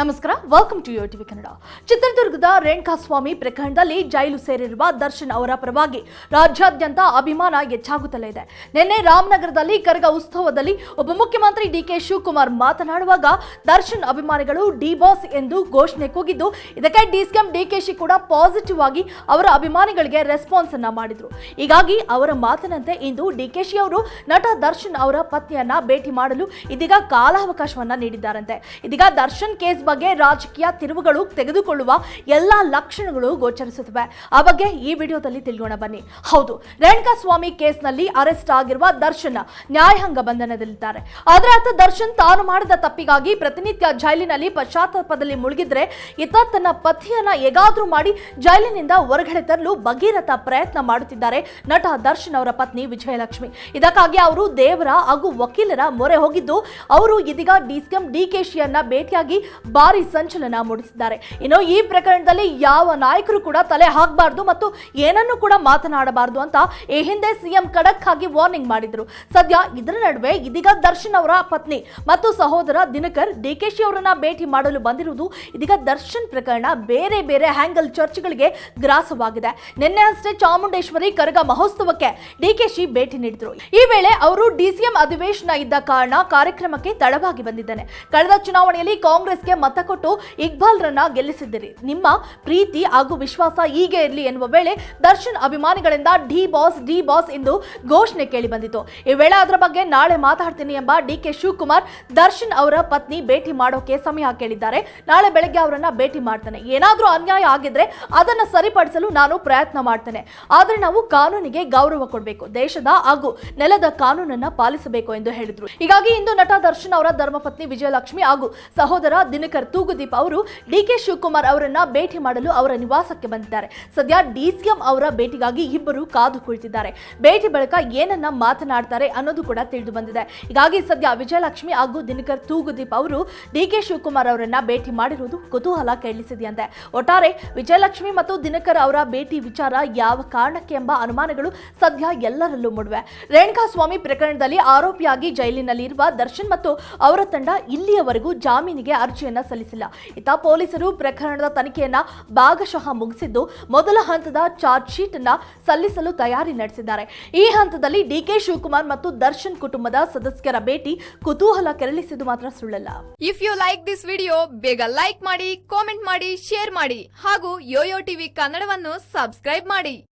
ನಮಸ್ಕಾರ welcome to Yo TV Kannada ಚಿತ್ರದುರ್ಗದ ರೇಣುಕಾಸ್ವಾಮಿ ಪ್ರಕರಣದಲ್ಲಿ ಜೈಲು ಸೇರಿರುವ ದರ್ಶನ್ ಅವರ ಪರವಾಗಿ ರಾಜ್ಯಾದ್ಯಂತ ಅಭಿಮಾನ ಹೆಚ್ಚಾಗುತ್ತಲೇ ಇದೆ. ನಿನ್ನೆ ರಾಮನಗರದಲ್ಲಿ ಕರಗ ಉತ್ಸವದಲ್ಲಿ ಉಪಮುಖ್ಯಮಂತ್ರಿ ಡಿ ಕೆ ಶಿವಕುಮಾರ್ ಮಾತನಾಡುವಾಗ ದರ್ಶನ್ ಅಭಿಮಾನಿಗಳು ಡಿ ಬಾಸ್ ಎಂದು ಘೋಷಣೆ ಕೂಗಿದ್ದು, ಇದಕ್ಕೆ ಡಿಸಿಎಂ, ಡಿಕೆಶಿ ಕೂಡ ಪಾಸಿಟಿವ್ ಆಗಿ ಅವರ ಅಭಿಮಾನಿಗಳಿಗೆ ರೆಸ್ಪಾನ್ಸ್ ಅನ್ನ ಮಾಡಿದ್ರು. ಹೀಗಾಗಿ ಅವರ ಮಾತಿನಂತೆ ಇಂದು ಡಿಕೆಶಿ ಅವರು ನಟ ದರ್ಶನ್ ಅವರ ಪತ್ನಿಯನ್ನ ಭೇಟಿ ಮಾಡಲು ಇದೀಗ ಕಾಲಾವಕಾಶವನ್ನ ನೀಡಿದ್ದಾರಂತೆ. ಇದೀಗ ದರ್ಶನ್ ಕೇಸ್ ಬಗ್ಗೆ ರಾಜಕೀಯ ತಿರುವುಗಳು ತೆಗೆದುಕೊಳ್ಳುವ ಎಲ್ಲಾ ಲಕ್ಷಣಗಳು ಗೋಚರಿಸುತ್ತವೆ. ಆ ಬಗ್ಗೆ ಈ ವಿಡಿಯೋದಲ್ಲಿ ತಿಳಿಯೋಣ ಬನ್ನಿ. ಹೌದು, ರೇಣುಕಾ ಸ್ವಾಮಿ ಕೇಸ್ನಲ್ಲಿ ಅರೆಸ್ಟ್ ಆಗಿರುವ ದರ್ಶನ್ ನ್ಯಾಯಾಂಗ ಬಂಧನದಲ್ಲಿದ್ದಾರೆ. ಆದರೆ ಆತ ದರ್ಶನ್ ತಾನು ಮಾಡಿದ ತಪ್ಪಿಗಾಗಿ ಪ್ರತಿನಿತ್ಯ ಜೈಲಿನಲ್ಲಿ ಪಶ್ಚಾತ್ತಾಪದಲ್ಲಿ ಮುಳುಗಿದ್ರೆ ಇತ್ತ ತನ್ನ ಪತಿಯನ್ನ ಹೇಗಾದ್ರೂ ಮಾಡಿ ಜೈಲಿನಿಂದ ಹೊರಗಡೆ ತರಲು ಭಗೀರಥ ಪ್ರಯತ್ನ ಮಾಡುತ್ತಿದ್ದಾರೆ ನಟ ದರ್ಶನ್ ಅವರ ಪತ್ನಿ ವಿಜಯಲಕ್ಷ್ಮಿ. ಇದಕ್ಕಾಗಿ ಅವರು ದೇವರ ಹಾಗೂ ವಕೀಲರ ಮೊರೆ ಹೋಗಿದ್ದು, ಅವರು ಇದೀಗ ಡಿಸಿಎಂ ಡಿಕೆಶಿಯನ್ನ ಭೇಟಿಯಾಗಿ ಭಾರಿ ಸಂಚಲನ ಮೂಡಿಸಿದ್ದಾರೆ. ಇನ್ನು ಈ ಪ್ರಕರಣದಲ್ಲಿ ಯಾವ ನಾಯಕರು ಕೂಡ ತಲೆ ಹಾಕಬಾರ್ದು ಮತ್ತು ಏನನ್ನು ಕೂಡ ಮಾತನಾಡಬಾರದು ಅಂತ ಈ ಹಿಂದೆ ಸಿಎಂ ಖಡಕ್ ಆಗಿ ವಾರ್ನಿಂಗ್ ಮಾಡಿದ್ರು. ಸದ್ಯ ಇದರ ನಡುವೆ ಇದೀಗ ದರ್ಶನ್ ಅವರ ಪತ್ನಿ ಮತ್ತು ಸಹೋದರ ದಿನಕರ್ ಡಿಕೆಶಿ ಅವರನ್ನ ಭೇಟಿ ಮಾಡಲು ಬಂದಿರುವುದು ಇದೀಗ ದರ್ಶನ್ ಪ್ರಕರಣ. ಬೇರೆ ಬೇರೆ ಹ್ಯಾಂಗಲ್ ಚರ್ಚ್ಗಳಿಗೆ ಗ್ರಾಸವಾಗಿದೆ. ನಿನ್ನೆ ಅಷ್ಟೇ ಚಾಮುಂಡೇಶ್ವರಿ ಕರಗ ಮಹೋತ್ಸವಕ್ಕೆ ಡಿಕೆಶಿ ಭೇಟಿ ನೀಡಿದ್ರು. ಈ ವೇಳೆ ಅವರು ಡಿಸಿಎಂ ಅಧಿವೇಶನ ಇದ್ದ ಕಾರಣ ಕಾರ್ಯಕ್ರಮಕ್ಕೆ ತಡವಾಗಿ ಬಂದಿದ್ದಾನೆ. ಕಳೆದ ಚುನಾವಣೆಯಲ್ಲಿ ಕಾಂಗ್ರೆಸ್ಗೆ ಮತ ಕೊಟ್ಟು ಇಕ್ಬಾಲ್ ರನ್ನ ಗೆಲ್ಲಿಸಿದ್ದೀರಿ. ನಿಮ್ಮ ಪ್ರೀತಿ ಹಾಗೂ ವಿಶ್ವಾಸ ಹೀಗೆ ಇರಲಿ ಎನ್ನುವ ವೇಳೆ ದರ್ಶನ್ ಅಭಿಮಾನಿಗಳಿಂದ ಡಿ ಬಾಸ್ ಡಿ ಬಾಸ್ ಎಂದು ಘೋಷಣೆ ಕೇಳಿ ಬಂದಿತ್ತು. ಈ ವೇಳೆ ಅದರ ಬಗ್ಗೆ ನಾಳೆ ಮಾತಾಡ್ತೀನಿ ಎಂಬ ಡಿ ಕೆ ಶಿವಕುಮಾರ್, ದರ್ಶನ್ ಅವರ ಪತ್ನಿ ಭೇಟಿ ಮಾಡೋಕೆ ಸಮಯ ಕೇಳಿದ್ದಾರೆ. ನಾಳೆ ಬೆಳಗ್ಗೆ ಅವರನ್ನ ಭೇಟಿ ಮಾಡ್ತಾನೆ. ಏನಾದರೂ ಅನ್ಯಾಯ ಆಗಿದ್ರೆ ಅದನ್ನ ಸರಿಪಡಿಸಲು ನಾನು ಪ್ರಯತ್ನ ಮಾಡ್ತೇನೆ. ಆದರೆ ನಾವು ಕಾನೂನಿಗೆ ಗೌರವ ಕೊಡಬೇಕು. ದೇಶದ ಹಾಗೂ ನೆಲದ ಕಾನೂನನ್ನ ಪಾಲಿಸಬೇಕು ಎಂದು ಹೇಳಿದ್ರು. ಹೀಗಾಗಿ ಇಂದು ನಟ ದರ್ಶನ್ ಅವರ ಧರ್ಮಪತ್ನಿ ವಿಜಯಲಕ್ಷ್ಮಿ ಹಾಗೂ ಸಹೋದರ ದಿನಕರ್ ತೂಗುದೀಪ್ ಅವರು ಡಿ ಕೆ ಶಿವಕುಮಾರ್ ಅವರನ್ನ ಭೇಟಿ ಮಾಡಲು ಅವರ ನಿವಾಸಕ್ಕೆ ಬಂದಿದ್ದಾರೆ. ಸದ್ಯ ಡಿಸಿಎಂ ಅವರ ಭೇಟಿಗಾಗಿ ಇಬ್ಬರು ಕಾದು ಕುಳಿತಿದ್ದಾರೆ. ಭೇಟಿ ಬಳಿಕ ಏನನ್ನ ಮಾತನಾಡ್ತಾರೆ ಅನ್ನೋದು ಕೂಡ ತಿಳಿದು ಬಂದಿದೆ. ಹೀಗಾಗಿ ಸದ್ಯ ವಿಜಯಲಕ್ಷ್ಮಿ ಹಾಗೂ ದಿನಕರ್ ತೂಗುದೀಪ್ ಅವರು ಡಿ ಕೆ ಶಿವಕುಮಾರ್ ಅವರನ್ನ ಭೇಟಿ ಮಾಡಿರುವುದು ಕುತೂಹಲ ಕೇಳಿಸಿದೆಯಂತೆ ಒಟ್ಟಾರೆ ವಿಜಯಲಕ್ಷ್ಮಿ ಮತ್ತು ದಿನಕರ್ ಅವರ ಭೇಟಿ ವಿಚಾರ ಯಾವ ಕಾರಣಕ್ಕೆ ಎಂಬ ಅನುಮಾನಗಳು ಸದ್ಯ ಎಲ್ಲರಲ್ಲೂ ಮೂಡಿವೆ. ರೇಣುಕಾ ಸ್ವಾಮಿ ಪ್ರಕರಣದಲ್ಲಿ ಆರೋಪಿಯಾಗಿ ಜೈಲಿನಲ್ಲಿರುವ ದರ್ಶನ್ ಮತ್ತು ಅವರ ತಂಡ ಇಲ್ಲಿಯವರೆಗೂ ಜಾಮೀನಿಗೆ ಅರ್ಜಿಯನ್ನ ಸಲ್ಲಿಸಿಲ್ಲ. ಇತ್ತ ಪೊಲೀಸರು ಪ್ರಕರಣದ ತನಿಖೆಯನ್ನ ಭಾಗಶಃ ಮುಗಿಸಿದ್ದು, ಮೊದಲ ಹಂತದ ಚಾರ್ಜ್ ಶೀಟ್ ಅನ್ನ ಸಲ್ಲಿಸಲು ತಯಾರಿ ನಡೆಸಿದ್ದಾರೆ. ಈ ಹಂತದಲ್ಲಿ ಡಿಕೆ ಶಿವಕುಮಾರ್ ಮತ್ತು ದರ್ಶನ್ ಕುಟುಂಬದ ಸದಸ್ಯರ ಭೇಟಿ ಕುತೂಹಲ ಕೆರಳಿಸಿದ್ದು ಮಾತ್ರ ಸುಳ್ಳಲ್ಲ. If you like this video ಬೇಗ ಲೈಕ್ ಮಾಡಿ ಕಾಮೆಂಟ್ ಮಾಡಿ ಶೇರ್ ಮಾಡಿ ಹಾಗೂ ಯೋಯೋ ಟಿವಿ ಕನ್ನಡವನ್ನು ಸಬ್ಸ್ಕ್ರೈಬ್ ಮಾಡಿ.